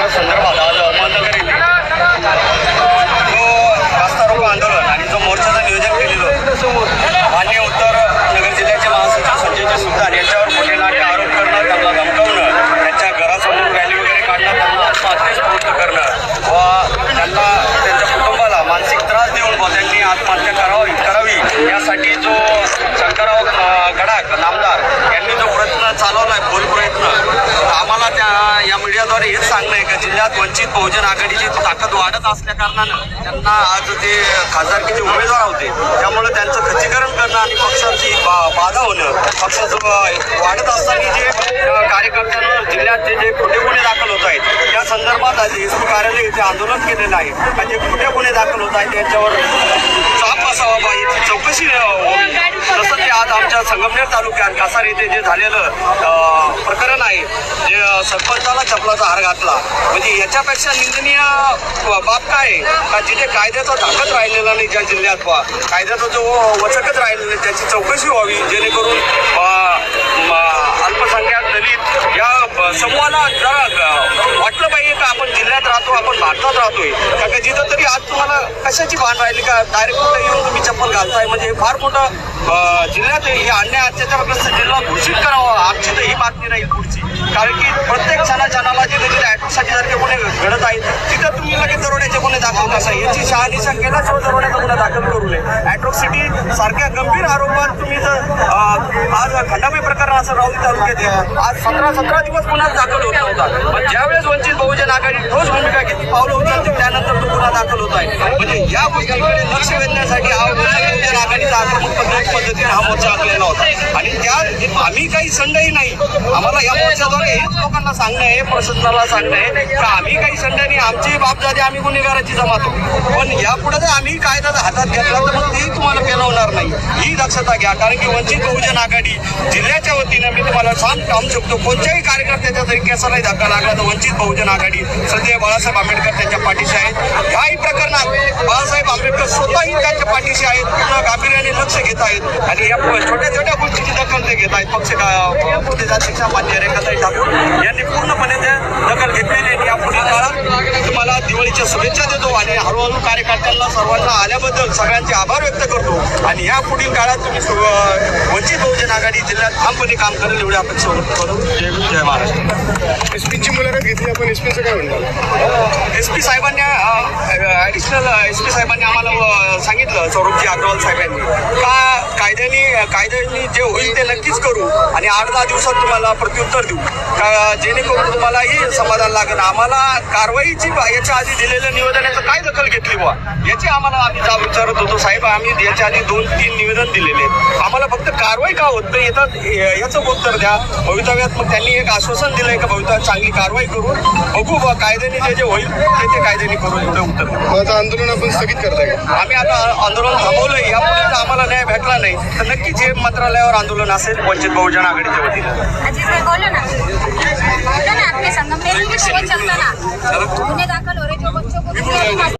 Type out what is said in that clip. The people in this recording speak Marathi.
संदर्भात आज अहमदनगर जो रस्ता रोको आंदोलन आणि जो मोर्चाचं नियोजन केलेलं मान्य उत्तर नगर जिल्ह्याचे महासचिव संजय जयसुद्धार यांच्यावर मोठे नाटे आरोप करणं त्यांना धमकावणं त्यांच्या घरासमोर रॅली वगैरे काढणं त्यांना आत्महत्येस प्रवृत्त करणं व त्यांना त्यांच्या कुटुंबाला मानसिक त्रास देऊन व त्यांनी आत्महत्या करावी करावी यासाठी त्या या मीडियाद्वारे हेच सांगणं आहे की जिल्ह्यात वंचित बहुजन आघाडीची ताकद वाढत असल्या कारणानं त्यांना आज ते खासदारकीचे उमेदवार होते त्यामुळे त्यांचं खच्चीकरण करणं आणि पक्षाची बाधा होणं पक्षाचं वाढत असताना जे कार्यकर्त्यांवर जिल्ह्यात जे जे खोटे गुन्हे दाखल होत आहेत त्या संदर्भात आज एस पी कार्यालय इथे आंदोलन केलेलं आहे आणि जे खोटे गुन्हे दाखल होत आहेत त्यांच्यावर असावा पाहिजे बा चौकशी अ, जसं ते आज आमच्या संगमनेर तालुक्यात कासार येथे जे झालेलं प्रकरण आहे जे सरपंचाला चपलाचा हार घातला. म्हणजे याच्यापेक्षा निंदनीय बाब काय आहे? का जिथे कायद्याचा धाकच राहिलेला नाही ज्या जिल्ह्यात वा कायद्याचा जो वचकच राहिलेला नाही त्याची चौकशी व्हावी जेणेकरून अल्पसंख्याक दलित या समूहाला जरा वाटलं पाहिजे का आपण जिल्ह्यात राहतो आपण भारतात राहतोय. कारण का जिथं तरी आज तुम्हाला कशाची भान राहिली का? डायरेक्ट कुठं येऊन तुम्ही चप्पल घालताय? म्हणजे हे फार मोठं जिल्ह्यात हे अन्याय अत्याचारग्रस्त जिल्हा घोषित करावा आमची तर ही बातमी राहील पुढची. कारण की प्रत्येक क्षणा क्षणाला जिथे जिथे ॲट्रोसिटी सारखे गुन्हे घडत आहेत तिथं तुम्ही लगेच दरोड्याचे गुन्हे दाखल कसा याची शहानिशा केल्याशिवाय दरोड्याचा गुन्हा दाखल करू नये. ॲट्रोसिटी सारख्या गंभीर आरोपात तुम्ही जर आज खंडामी प्रकरण असं राहुल तालुक्यात आज सतरा सतरा दिवस गुन्हा दाखल होत नव्हता. पण ज्यावेळेस वंचित बहुजन आघाडी ठोस भूमिका घेतली पावलं उचलते त्यानंतर तो गुन्हा दाखल होत आहे. म्हणजे या गोष्टीकडे लक्ष वेधण्यासाठी हा मोर्चा आघाडीचा आक्रमक पद्धतीने हा मोर्चा आखलेला होता. आणि त्या आम्ही काही संडही नाही. आम्हाला या मोर्चाद्वारे हेच लोकांना सांगणं आहे प्रशासनाला सांगणं आहे का आम्ही काही संड नाही. आमची बापजादी आम्ही गुन्हेगाराची जमातो. पण यापुढे जर आम्ही कायदा हातात घेतला तर मग तेही तुम्हाला पेलवणार नाही. ही दक्षता घ्या. कारण की वंचित बहुजन आघाडी जिल्ह्याच्या वतीनं मी तुम्हाला सांग काम शकतो कोणत्याही कार्यकर्त्याच्या जरी केसालाही धक्का लागला तर वंचित बहुजन आघाडी सध्या बाळासाहेब आंबेडकर त्यांच्या पाठीशी आहेत याही प्रकरणात बाळासाहेब आंबेडकर स्वतःही त्यांच्या पाठीशी आहेत. पूर्ण गांभीर्याने लक्ष घेत आहेत. आणि या छोट्या छोट्या गोष्टीची दखल ते घेत आहेत. पक्ष प्रदेशाध्यक्षा मान्य रेखाताई ठाकूर यांनी पूर्णपणे ते दखल घेतलेली आहे. या पुढील काळात दिवाळीच्या शुभेच्छा देतो आणि हळूहळू कार्यकर्त्यांना सर्वांना आल्याबद्दल सगळ्यांचे आभार व्यक्त करतो. आणि या पुढील काळात तुम्ही वंचित बहुजन आघाडी जिल्ह्यात ठामपणे काम करेल एवढी अपेक्षा करू. जय भीम, जय महाराष्ट्र. एस पीची मुलाखत घेतली आपण. एस पीचं काय म्हणणार एस पी साहेबांनी ॲडिशनल एस पी साहेबांनी आम्हाला सांगितलं सौरभजी अग्रवाल साहेबांनी. का कायद्याने कायद्याने जे होईल ते नक्कीच करू आणि आठ दहा दिवसात तुम्हाला प्रत्युत्तर देऊ. का जेणेकरून तुम्हालाही समाधान लागेल. आम्हाला कारवाईची बा- याच्या आधी दिलेल्या निवेदनाचं काय दखल घेतली बुवा? याची आम्हाला आम्ही जा विचारत होतो. साहेब आम्ही याच्या आधी दोन तीन निवेदन दिलेले आहेत. आम्हाला फक्त कारवाई का होत नाही? येतात याचं उत्तर द्या. भवितव्यात मग त्यांनी एक आश्वासन दिलंय का भवितव्यात चांगली कारवाई करू बघू बुवा कायद्याने जे जे होईल ते ते कायद्याने करू एवढं उत्तर आता आंदोलन आपण स्थगित करताय आम्ही आता आंदोलन थांबवलंय. यापुढे आम्हाला न्याय भेटला नाही. तर नक्कीच हे मंत्रालयावर आंदोलन असेल वंचित बहुजन आघाडीच्या वतीनं. अजीत भाई बोलो ना. बोलो ना आपके संगम में भी तो चलता ना गुन्हे दाखल हो रहे जो बच्चों को